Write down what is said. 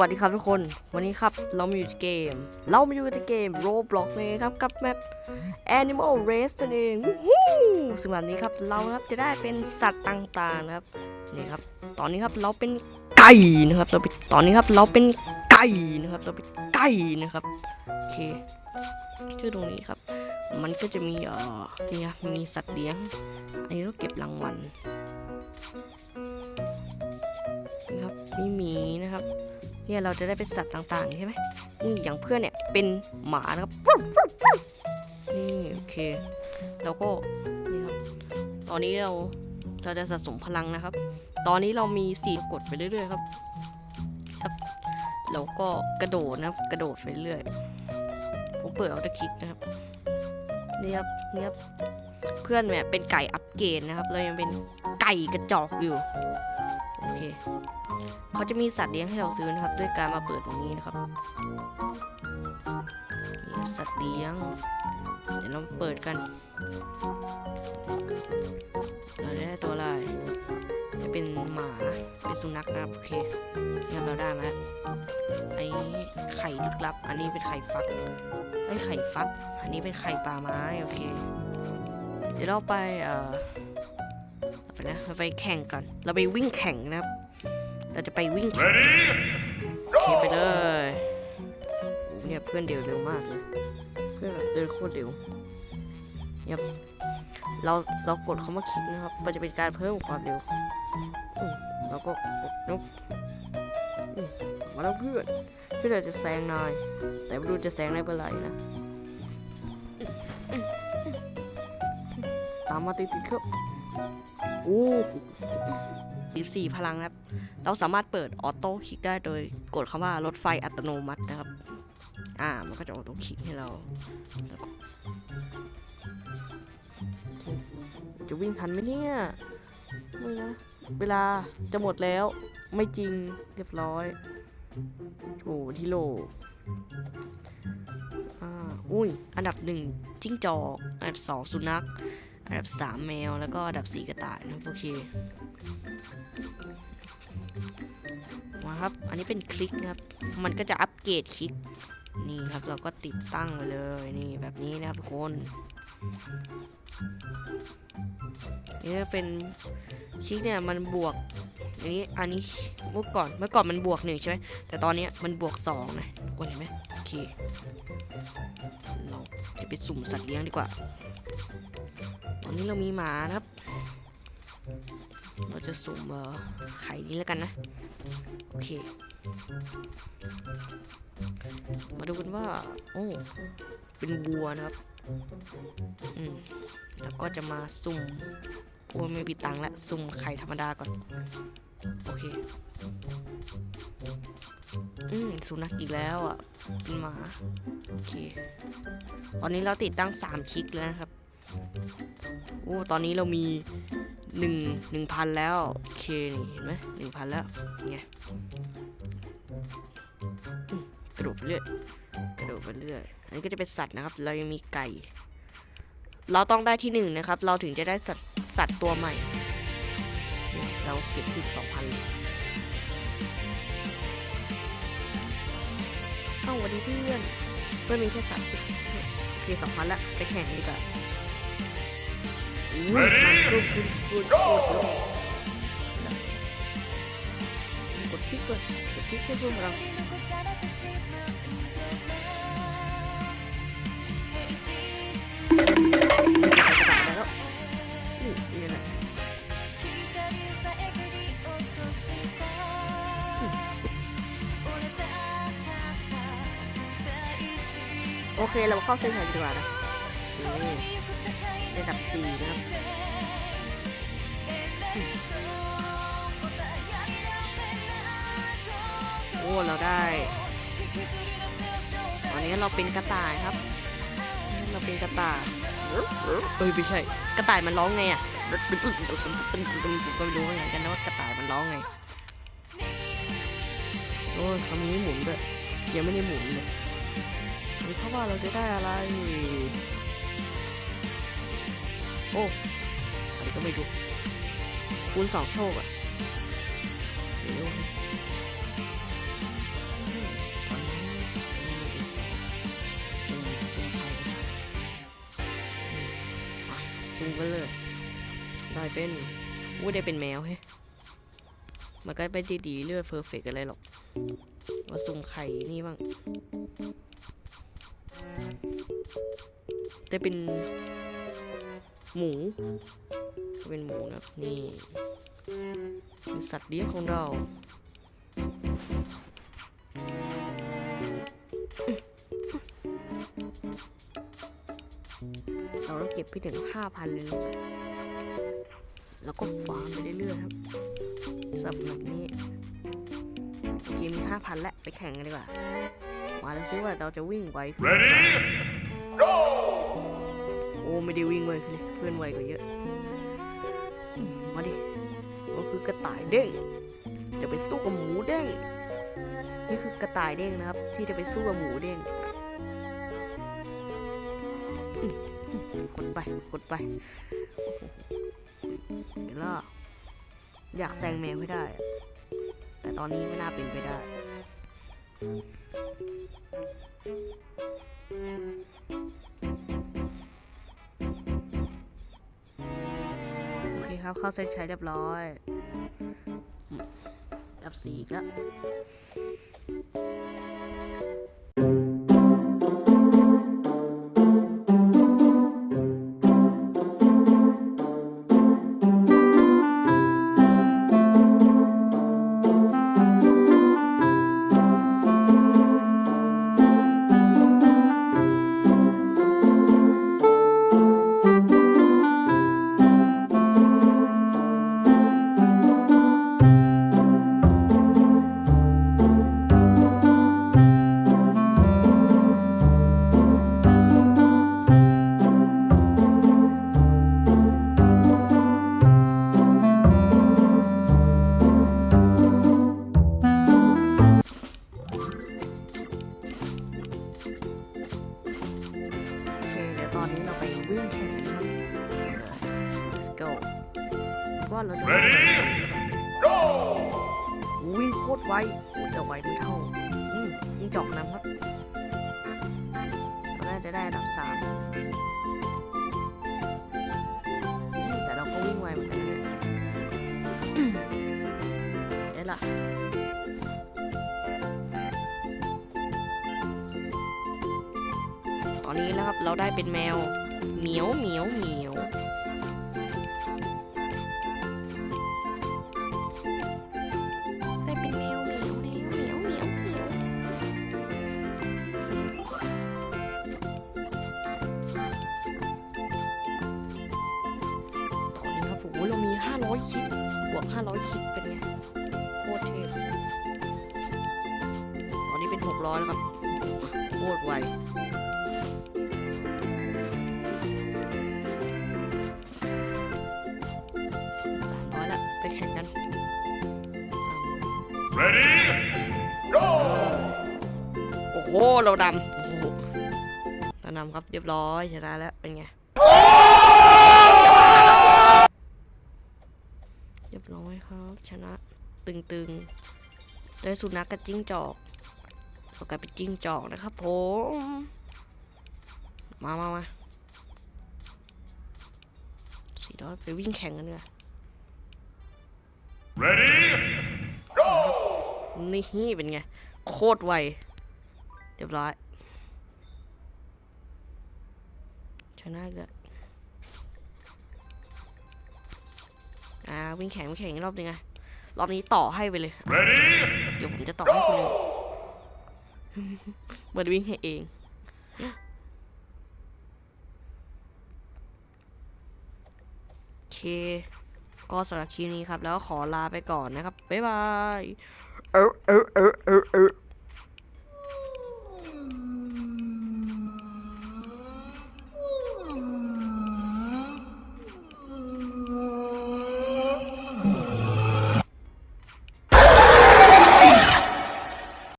วัสดีครับทุกคน วันนี้ครับเรามาอยู่ในเกม เรามาอยู่ในเกม Roblox เลยครับกับแมป Animal Race นั่นเองซึ่งแบบนี้ครับเราครับจะได้เป็นสัตว์ต่างๆนะครับนี่ครับ ตอนนี้ครับเราเป็นไก่นะครับเราเป็นตอนนี้ครับเราเป็นไก่นะครับเราเป็นไก่นะครับโอเคชื่อตรงนี้ครับ มันก็จะมีเอ่อนี่ครับมีสัตว์เลี้ยง อันนี้เราเก็บรางวัลนี่ครับมีหมีนะครับ เนี่ยเราจะได้เป็นสัตว์ต่างๆใช่ไหมนี่อย่างเพื่อนเนี่ยเป็นหมานะครับนี่โอเคแล้วก็นี่ครับตอนนี้เราเราจะสะสมพลังนะครับ ตอนนี้เรามีสีกดไปเรื่อยๆครับครับแล้วก็กระโดดนะครับกระโดดไปเรื่อยผมเปิดเอาตะคลิกนะครับนี่ครับนี่ครับเพื่อนเนี่ยเป็นไก่อัปเกรดนะครับ เรายังเป็นไก่กระจอกอยู่ โอเคเขาจะมีสัตว์เลี้ยงให้เราซื้อนะครับ ด้วยการมาเปิดตรงนี้นะครับนี่สัตว์เลี้ยง เดี๋ยวเราเปิดกัน เราได้ตัวอะไรจะเป็นหมาเป็นสุนัขนะครับโอเคครับเราได้มาแล้วอันนี้ไข่ลึกลับ อันนี้เป็นไข่ฟักไอ้ไข่ฟัก อันนี้เป็นไข่ปลาไม้โอเค เดี๋ยวเราไปเอ่อ เราไปนะเราไปแข่งกันเราไปวิ่งแข่งนะครับ เราจะไปวิ่งแข่งโอเคไปเลยโอ้เนี่ยเพื่อนเดินเร็วมากเลย เพื่อนแบบเดินโคตรเร็วเนี่ยครับเราเรากดคำว่าคลิกนะครับ มันจะเป็นการเพิ่มความเร็วอืมเราก็กดนุ๊บอืมมาแล้วเพื่อนเพื่อนเราจะแซงนาย แต่ไม่รู้จะแซงได้เมื่อไหร่นะตามมาติดๆครับโอ้สิบสี่พลังครับ เราสามารถเปิดออโต้คลิกได้โดยกดคำว่ารถไฟอัตโนมัตินะครับ อ่า มันก็จะออโต้คลิกให้เรา จะวิ่งทันไหมเนี่ย ไม่นะ เวลาจะหมดแล้ว ไม่จริง เรียบร้อย โอ้ที่โลอ่า อุ้ย อันดับหนึ่งจิ้งจอก อันดับสองสุนัข อันดับสามแมวแล้วก็อันดับสี่กระต่ายนะครับโอเคมาครับ อันนี้เป็นคลิกนะครับ มันก็จะอัปเกรดคลิก นี่ครับเราก็ติดตั้งไปเลยนี่แบบนี้นะครับทุกคนนี่เป็นคลิกเนี่ยมันบวกอันนี้อันนี้เมื่อก่อนเมื่อก่อนมันบวกหนึ่งใช่ไหมแต่ตอนนี้มันบวกสองนะทุกคนเห็นไหมโอเคเราจะไปสุ่มสัตว์เลี้ยงดีกว่า ตอนนี้เรามีหมานะครับ เราจะสุ่มเอ่อไข่นี้แล้วกันนะ โอเค มาดูกันว่า โอ้ เป็นวัวนะครับ อืม แล้วก็จะมาสุ่มโอ้ไม่มีตังค์ละสุ่มไข่ธรรมดาก่อน โอเค อืม สุนัขอีกแล้วอะ เป็นหมา โอเค ตอนนี้เราติดตั้งสามคลิกแล้วนะครับ โอ้ตอนนี้เรามีหนึ่งหนึ่งพันแล้วโอเคนี่เห็นไหมหนึ่งพันแล้วไงกระโดดไปเรื่อยกระโดดไปเรื่อยอันนี้ก็จะเป็นสัตว์นะครับ เรายังมีไก่ เราต้องได้ที่หนึ่งนะครับ เราถึงจะได้สัตว์สัตว์ตัวใหม่ เราเก็บถึงสองพันเลยเอ้าสวัสดีเพื่อนเพื่อนมีแค่สามสิบโอเคสองพันละไปแข่งดีกว่า อู้หูกดกดกดกดกดคลิกก่อนกดคลิกเพื่อเพื่อนเรา ใส่กระดาษได้แล้วนี่นี่แหละโอเค เราเข้าเส้นชัยดีกว่านะโอเค ระดับสี่นะครับโอ้เราได้ ตอนนี้เราเป็นกระต่ายครับ เราเป็นกระต่ายเอ้ยไม่ใช่ กระต่ายมันร้องไงอะก็ไม่รู้เหมือนกันนะว่ากระต่ายมันร้องไงโอ้ยคำนี้หมุนด้วยยังไม่ได้หมุนเลยเพราะว่าเราจะได้อะไร โอ้อะไรก็ไม่รู้คูณสองโชคอะเดี๋ยวซูมไปเลยได้เป็นวูได้เป็นแมวเฮ้มันก็ไปดีๆเลือดเฟอร์เฟกอะไรหรอกมาซุ่มไข่นี่บ้างได้เป็น หมูเป็นหมูนะครับนี่เป็นสัตว์เลี้ยงของเราเราต้องเก็บไปถึงห้าพันเลยนะแล้วก็ฟาร์มไปเรื่อยๆครับสำหรับนี้โอเคมีห้าพันแล้วไปแข่งกันดีกว่า มาแล้วซิว่าเราจะวิ่งไวขึ้น Ready? โอ้ไม่ได้วิ่งไวขึ้นเลยเพื่อนไวกว่าเยอะมาดิก็คือกระต่ายเด้ง จะไปสู้กับหมูเด้งนี่คือกระต่ายเด้งนะครับ ที่จะไปสู้กับหมูเด้งกดไปกดไปเดี๋ยวล่ะอยากแซงแมวให้ได้ แต่ตอนนี้ไม่น่าเป็นไปได้ ครับ เข้าเส้นชัยเรียบร้อยอืมดับสี่อีกแล้ว อนนี้เราไปวิ่งแข่งกันครับ let's go ว่าเราจะ Ready? วิ่งโคตรไวโอ้จะไวไม่เท่าอืมจิงจอกนำครับเราน่าจะได้อันดับสาม อนนี้นะครับ เราได้เป็นแมวเหมียวเหมียวเหมียวได้เป็นแมวเหมียวเหมียวเหมียวเหมียวเหมียวตอนนี้ครับผมเรามี 500คลิปบวก 500คลิปเป็นไงโคตรเทพตอนนี้เป็น 600 แล้วครับโคตรไว โอ้โหเราดำโอ้โหเราดำครับเรียบร้อยชนะแล้วเป็นไงเรียบร้อยครับ ชนะตึงๆได้สุนัขกับจิ้งจอกเรากลายเป็นจิ้งจอกนะครับผมมามามาสี่ร้อยไปวิ่งแข่งกันดีกว่า Ready? Go! นี่เป็นไง โคตรไว เรียบร้อยชนะอีกแล้วอ่าวิ่งแข่งวิ่งแข่งอีกรอบนึงไงรอบนี้ต่อให้ไปเลย Ready? เดี๋ยวผมจะต่อให้คุณเลยเบิร์ดวิ่งให้เองโอเค ก็สำหรับคลิปนี้ครับ แล้วขอลาไปก่อนนะครับ บ๊ายบายเออเออเออเออเออ